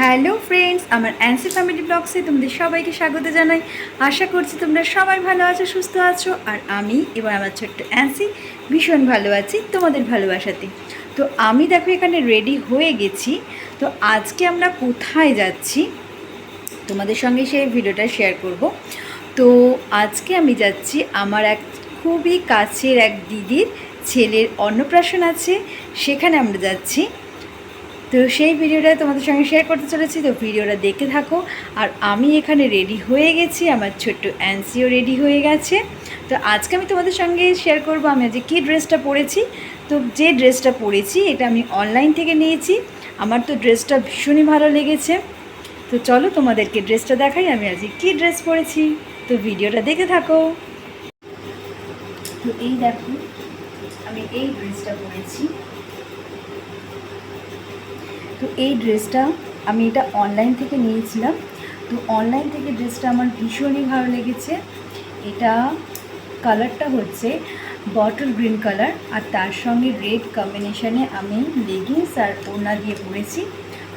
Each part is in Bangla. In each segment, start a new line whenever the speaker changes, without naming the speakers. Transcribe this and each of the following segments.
হ্যালো ফ্রেন্ডস, আমার অ্যান্সি ফ্যামিলি ব্লগসে তোমাদের সবাইকে স্বাগত জানাই। আশা করছি তোমরা সবাই ভালো আছো, সুস্থ আছো, আর আমি এবার আমার ছোট্ট অ্যান্সি ভীষণ ভালো আছি তোমাদের ভালোবাসাতে। তো আমি দেখো এখানে রেডি হয়ে গেছি। তো আজকে আমরা কোথায় যাচ্ছি তোমাদের সঙ্গে সেই ভিডিওটা শেয়ার করব। তো আজকে আমি যাচ্ছি আমার এক খুবই কাছের এক দিদির ছেলের অন্নপ্রাশন আছে, সেখানে আমরা যাচ্ছি। তো সেই ভিডিওটা তোমাদের সঙ্গে শেয়ার করতে চলেছি, তো ভিডিওটা দেখতে থাকো। আর আমি এখানে রেডি হয়ে গেছি, আমার ছোট্ট অ্যান্সিও রেডি হয়ে গেছে। তো আজকে আমি তোমাদের সঙ্গে শেয়ার করব, আমি আজকে কী ড্রেসটা পরেছি। তো যে ড্রেসটা পরেছি, এটা আমি অনলাইন থেকে নিয়েছি। আমার তো ড্রেসটা ভীষণই ভালো লেগেছে। তো চলো তোমাদেরকে ড্রেসটা দেখাই, আমি আজকে কী ড্রেস পরেছি। তো ভিডিওটা দেখে থাকো। তো এই দেখো, আমি এই ড্রেসটা পরেছি। তো এই ড্রেসটা আমি এটা অনলাইন থেকে নিয়েছিলাম। তো অনলাইন থেকে ড্রেসটা আমার ভীষণই ভালো লেগেছে। এটা কালারটা হচ্ছে বটল গ্রিন কালার আর তার সঙ্গে রেড কম্বিনেশানে আমি লেগিংস আর ওড়না দিয়ে পরেছি।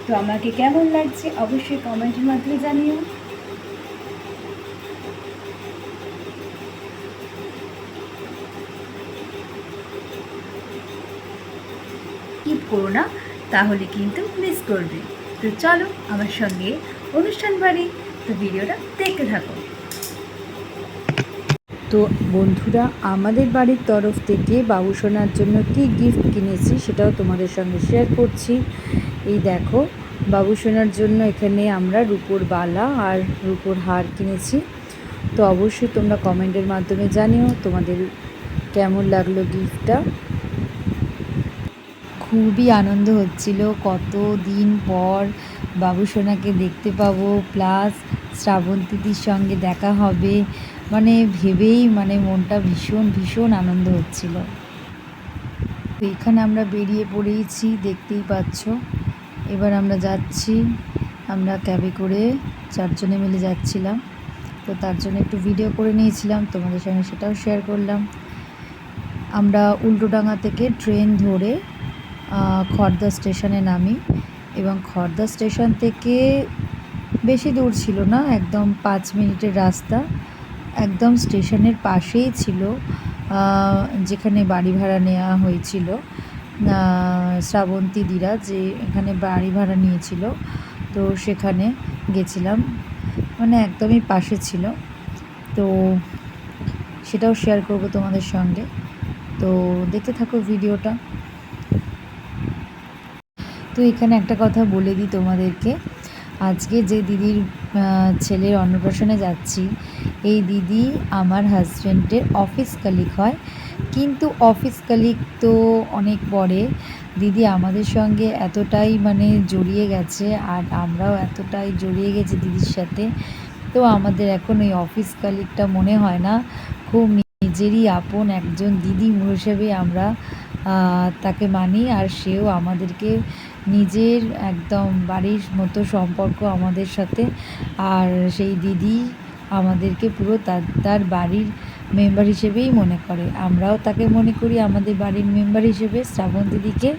তো আমাকে কেমন লাগছে অবশ্যই কমেন্টের মাধ্যমে জানিও। করো না। তাহলে কিন্তু মিস করবে। তো চলো আমার সঙ্গে অনুষ্ঠান বাড়ি, তো ভিডিওটা দেখতে থাকো। তো বন্ধুরা, আমাদের বাড়ির তরফ থেকে বাবুসোনার জন্য কি গিফট কিনেছি সেটাও তোমাদের সঙ্গে শেয়ার করছি। এই দেখো বাবুসোনার জন্য এখানে আমরা রূপোর বালা আর রূপোর হার কিনেছি। তো অবশ্যই তোমরা কমেন্টের মাধ্যমে জানিও তোমাদের কেমন লাগল গিফটটা খুবই আনন্দ হচ্ছিল। কত দিন পর বাবুসোনাকে দেখতে পাবো প্লাস শ্রাবন্তীদির সঙ্গে দেখা হবে। মানে ভেবেই মানে মনটা ভীষণ ভীষণ আনন্দ হচ্ছিল। তো এখানে আমরা বেরিয়ে পড়েইছি দেখতেই পাচ্ছ। এবার আমরা যাচ্ছি, আমরা ক্যাবে করে চারজনে মিলে যাচ্ছিলাম। তো তার জন্য একটু ভিডিও করে নিয়েছিলাম, তোমাদের সঙ্গে সেটাও শেয়ার করলাম। আমরা উল্টোডাঙা থেকে ট্রেন ধরে খড়দা স্টেশনে নামি এবং খর্দা স্টেশন থেকে বেশি দূর ছিল না, একদম পাঁচ মিনিটের রাস্তা। একদম স্টেশনের পাশেই ছিল যেখানে বাড়ি ভাড়া নেওয়া হয়েছিল শ্রাবন্তী দিরা যে এখানে বাড়ি ভাড়া নিয়েছিল। তো সেখানে গেছিলাম মানে একদমই পাশে ছিল। তো সেটাও শেয়ার করব তোমাদের সঙ্গে। তো দেখতে থাকো ভিডিওটা। তো এখানে একটা কথা বলে দিই তোমাদেরকে। আজকে যে দিদির ছেলের অন্নপ্রাশনে যাচ্ছি, এই দিদি আমার হাজব্যান্ডের অফিস কালিক হয়। কিন্তু অফিস কালিক তো অনেক পরে। দিদি আমাদের সঙ্গে এতটাই মানে জড়িয়ে গেছে আর আমরাও এতটাই জড়িয়ে গেছি দিদির সাথে। তো আমাদের এখন ওই অফিস কালিকটা মনে হয় না, খুব নিজেরই আপন একজন দিদি হিসেবে আমরা তাকে মানি আর সেও আমাদেরকে নিজের একদম বাড়ির মতো সম্পর্ক আমাদের সাথে। আর সেই দিদি আমাদেরকে পুরো তার তার বাড়ির মেম্বার হিসেবেই মনে করে। আমরাও তাকে মনে করি আমাদের বাড়ির মেম্বার হিসেবে, শ্রাবণ দিদিকে।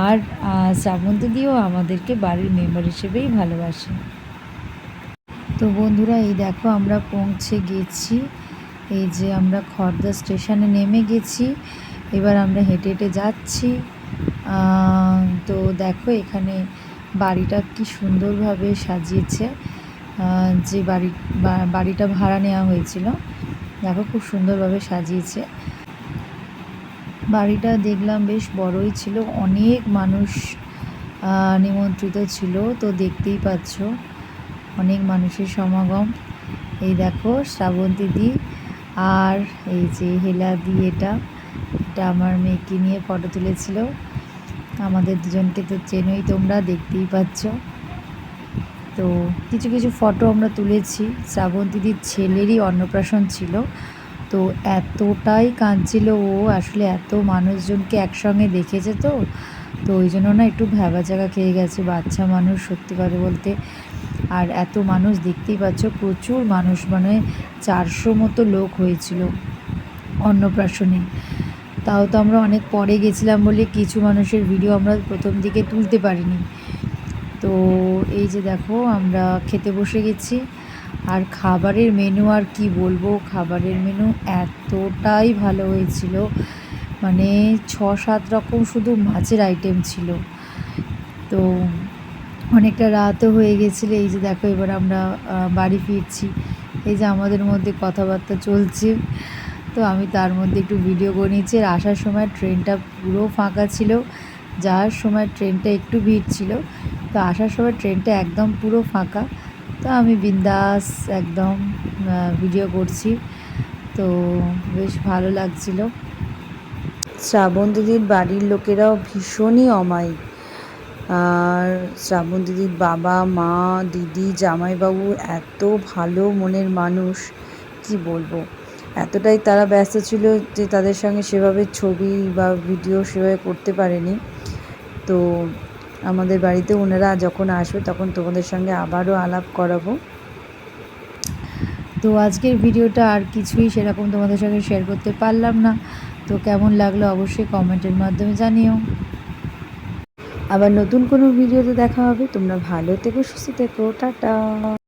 আর শ্রাবণ দিদিও আমাদেরকে বাড়ির মেম্বার হিসেবেই ভালোবাসে। তো বন্ধুরা, এই দেখো আমরা পৌঁছে গেছি। এই যে আমরা খর্দা স্টেশনে নেমে গেছি। এবার আমরা হেঁটে হেঁটে যাচ্ছি। তো দেখো এখানে বাড়িটা কি সুন্দরভাবে সাজিয়েছে। যে বাড়ি বাড়িটা ভাড়া নেওয়া হয়েছিল, দেখো খুব সুন্দরভাবে সাজিয়েছে। বাড়িটা দেখলাম বেশ বড়ই ছিল, অনেক মানুষ নিমন্ত্রিত ছিল, তো দেখতেই পাচ্ছ অনেক মানুষের সমাগম। এই দেখো শ্রাবন্তী দি আর এই যে হেলা দি এটা। এটা আমার মেয়েকে নিয়ে ফটো তুলেছিল। আমাদের দুজনকে তো চেনই তোমরা, দেখতেই পাচ্ছ। তো কিছু কিছু ফটো আমরা তুলেছি। শ্রাবন্তীদির ছেলেরই অন্নপ্রাশন ছিল। তো এতটাই কাঁদছিল ও, আসলে এত মানুষজনকে একসঙ্গে দেখেছে তো। তো ওই জন্য না একটু ভ্যাবা জায়গা খেয়ে গেছে, বাচ্চা মানুষ সত্যি কথা বলতে। আর এত মানুষ দেখতেই পাচ্ছ, প্রচুর মানুষ মানে চারশো মতো লোক হয়েছিল অন্নপ্রাশনে। তাও তো আমরা অনেক পরে গেছিলাম বলে কিছু মানুষের ভিডিও আমরা প্রথম দিকে তুলতে পারিনি। তো এই যে দেখো, আমরা খেতে বসে গেছি। আর খাবারের মেনু আর কি বলব? খাবারের মেনু এতটাই ভালো হয়েছিল। মানে ছ সাত রকম শুধু মাছের আইটেম ছিল। তো অনেকটা রাতও হয়ে গেছিল। এই যে দেখো, এবার আমরা বাড়ি ফিরছি। এই যে আমাদের মধ্যে কথাবার্তা চলছে। তো আমি তার মধ্যে একটু ভিডিও করে নিচ্ছি আর আসার সময় ট্রেনটা পুরো ফাঁকা ছিল। যাওয়ার সময় ট্রেনটা একটু ভিড় ছিল। তো আসার সময় ট্রেনটা একদম পুরো ফাঁকা। তো আমি বিন্দাস একদম ভিডিও করছি। তো বেশ ভালো লাগছিল। শ্রাবণ দিদির বাড়ির লোকেরাও ভীষণই অমায়িক। আর শ্রাবণ দিদির বাবা, মা, দিদি, জামাইবাবু এত ভালো মনের মানুষ, কি বলব? এতটাই তারা ব্যস্ত ছিল যে তাদের সঙ্গে সেভাবে ছবি বা ভিডিও সেভাবে করতে পারেনি। তো আমাদের বাড়িতে ওনারা যখন আসবে তখন তোমাদের সঙ্গে আবারও আলাপ করাবো। তো আজকের ভিডিওটা আর কিছুই সেরকম তোমাদের সঙ্গে শেয়ার করতে পারলাম না। তো কেমন লাগল অবশ্যই কমেন্টের মাধ্যমে জানিও। আবার নতুন কোনো ভিডিওতে দেখা হবে। তোমরা ভালো থেকো, সুস্থ থেকো, টাটা।